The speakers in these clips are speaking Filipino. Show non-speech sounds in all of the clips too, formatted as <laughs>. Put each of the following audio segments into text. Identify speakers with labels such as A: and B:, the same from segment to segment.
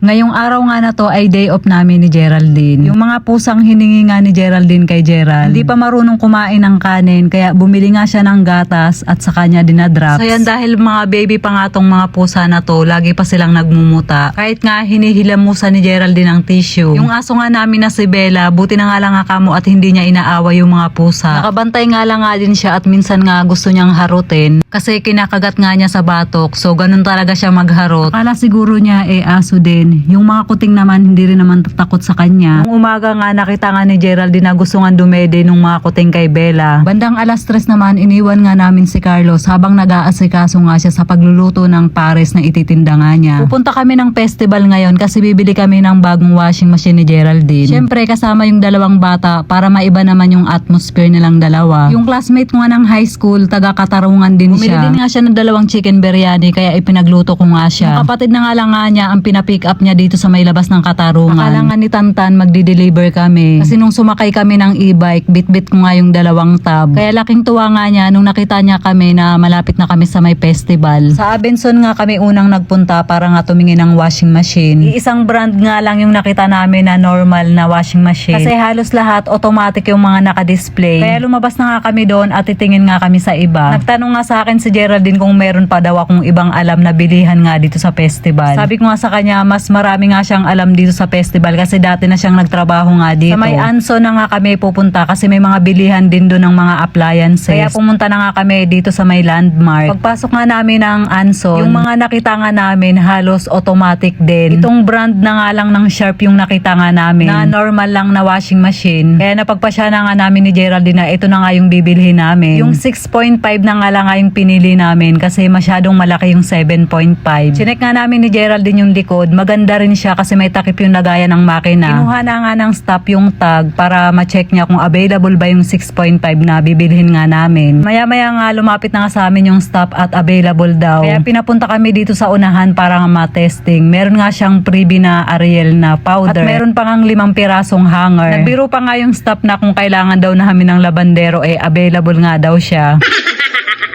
A: Ngayong araw nga na to ay day off namin ni Geraldine. Yung mga pusang hiningi nga ni Geraldine kay Gerald, hindi pa marunong kumain ng kanin kaya bumili nga siya ng gatas at sa kanya dinadrops. So yan dahil mga baby pa nga tong mga pusa na to, lagi pa silang nagmumuta. Kahit nga hinihilamusa ni Geraldine ang tissue. Yung aso nga namin na si Bella, buti na nga lang kamo at hindi niya inaawa yung mga pusa. Nakabantay nga lang nga din siya at minsan nga gusto niyang harutin kasi kinakagat nga niya sa batok. So ganun talaga siya magharot. Akala siguro niya eh aso din. Yung mga kuting naman hindi rin naman tatakot sa kanya. Nung umaga nga nakita nga ni Geraldine na gusto nga dumede nung mga kuting kay Bella. Bandang alas tres naman iniwan nga namin si Carlos habang nag-aasikaso nga siya sa pagluluto ng pares na ititinda nga niya. Pupunta kami ng festival ngayon kasi bibili kami ng bagong washing machine ni Geraldine. Siyempre kasama yung dalawang bata para maiba naman yung atmosphere nilang dalawa. Yung classmate ko nga ng high school, taga Katarungan din
B: Bumili
A: siya. din nga siya ng dalawang chicken biryani kaya ipinagluto ko nga siya. Yung kapatid na nga lang nga niya ang pinapick up niya dito sa may labas ng Katarungan. Akala nga ni Tantan magdi-deliver kami. Kasi nung sumakay kami ng e-bike, bit-bit ko nga yung dalawang tab. Kaya laking tuwa nga niya nung nakita niya kami na malapit na kami sa may festival. Sa Abenson nga kami unang nagpunta para nga tumingin ng washing machine. Iisang brand nga lang yung nakita namin na normal na washing machine. Kasi halos lahat automatic yung mga naka-display. Kaya lumabas na nga kami doon at titingin nga kami sa iba. Nagtanong nga sa akin si Geraldine kung meron pa daw akong ibang alam na bilihan nga dito sa festival. Sabi ko nga sa kanya, mas marami nga siyang alam dito sa festival kasi dati na siyang nagtrabaho nga dito. Sa may Anso na nga kami pupunta kasi may mga bilihan din doon ng mga appliances. Kaya pumunta na nga kami dito sa may landmark. Pagpasok nga namin ng Anson, yung mga nakita nga namin halos automatic din. Itong brand na nga lang ng Sharp yung nakita nga namin na normal lang na washing machine. Kaya napagpasya na nga namin ni Geraldine na ito na nga yung bibilhin namin. Yung 6.5 na nga lang nga yung pinili namin kasi masyadong malaki yung 7.5. Chinek nga namin ni Geraldine yung likod. Maganda rin siya kasi may takip yung lagayan ng makina. Kinuha na nga ng stop yung tag para ma-check niya kung available ba yung 6.5 na bibilhin nga namin. Maya-maya nga lumapit na nga sa amin yung stop at available daw. Kaya pinapunta kami dito sa unahan para nga ma-testing. Meron nga siyang freebie na Ariel na powder. At meron pa ngang limang pirasong hanger. Nagbiro pa nga yung stop na kung kailangan daw namin ng labandero eh available nga daw siya. <laughs>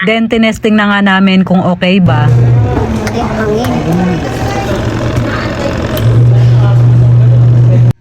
A: Then tinesting na nga namin kung okay ba.
C: Hindi hangin.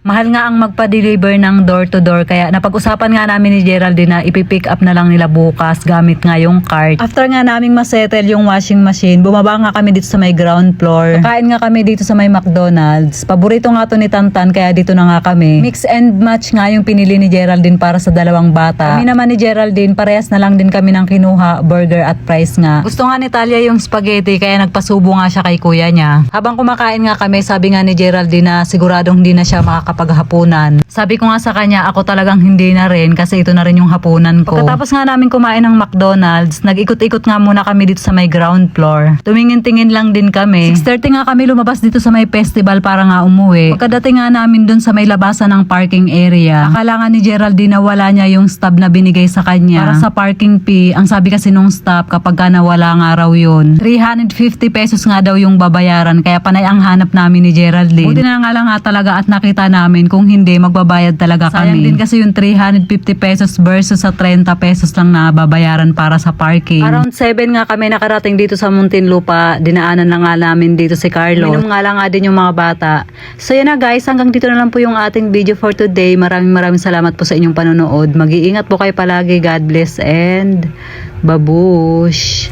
A: Mahal nga ang magpa-deliver ng door-to-door kaya napag-usapan nga namin ni Geraldine na ipipick up na lang nila bukas gamit nga yung cart. After nga naming masettle yung washing machine, bumaba nga kami dito sa may ground floor. Kakain nga kami dito sa may McDonald's. Paborito nga to ni Tantan kaya dito na nga kami. Mix and match nga yung pinili ni Geraldine para sa dalawang bata. Kami naman ni Geraldine, parehas na lang din kami ng kinuha, burger at fries nga. Gusto nga ni Talia yung spaghetti kaya nagpasubo nga siya kay kuya niya. Habang kumakain nga kami, sabi nga ni Geraldine na siguradong hindi na siya makakapaghapunan. Sabi ko nga sa kanya, ako talagang hindi na rin kasi ito na rin yung hapunan ko. Pagkatapos nga namin kumain ng McDonald's, nag-ikot-ikot nga muna kami dito sa may ground floor. Tumingin-tingin lang din kami. 6.30 nga kami lumabas dito sa may festival para nga umuwi. Pagkadating nga namin dun sa may labasan ng parking area, akala nga ni Geraldine na wala niya yung stub na binigay sa kanya. Para sa parking fee, ang sabi kasi nung stop kapag ka nawala nga raw yun, 350 pesos nga daw yung babayaran kaya panay ang hanap namin ni Geraldine. Buti na nga lang nga talaga at nakita namin kung hindi magbabayad talaga kami. Sayang din kasi yung 350 pesos versus sa 30 pesos lang na babayaran para sa parking. Around 7 nga kami nakarating dito sa Muntinlupa. Dinaanan na nga namin dito si Carlo. Minum nga lang nga din yung mga bata. So yan na guys, hanggang dito na lang po yung ating video for today. Maraming maraming salamat po sa inyong panonood. Mag-iingat po kayo palagi. God bless and babush!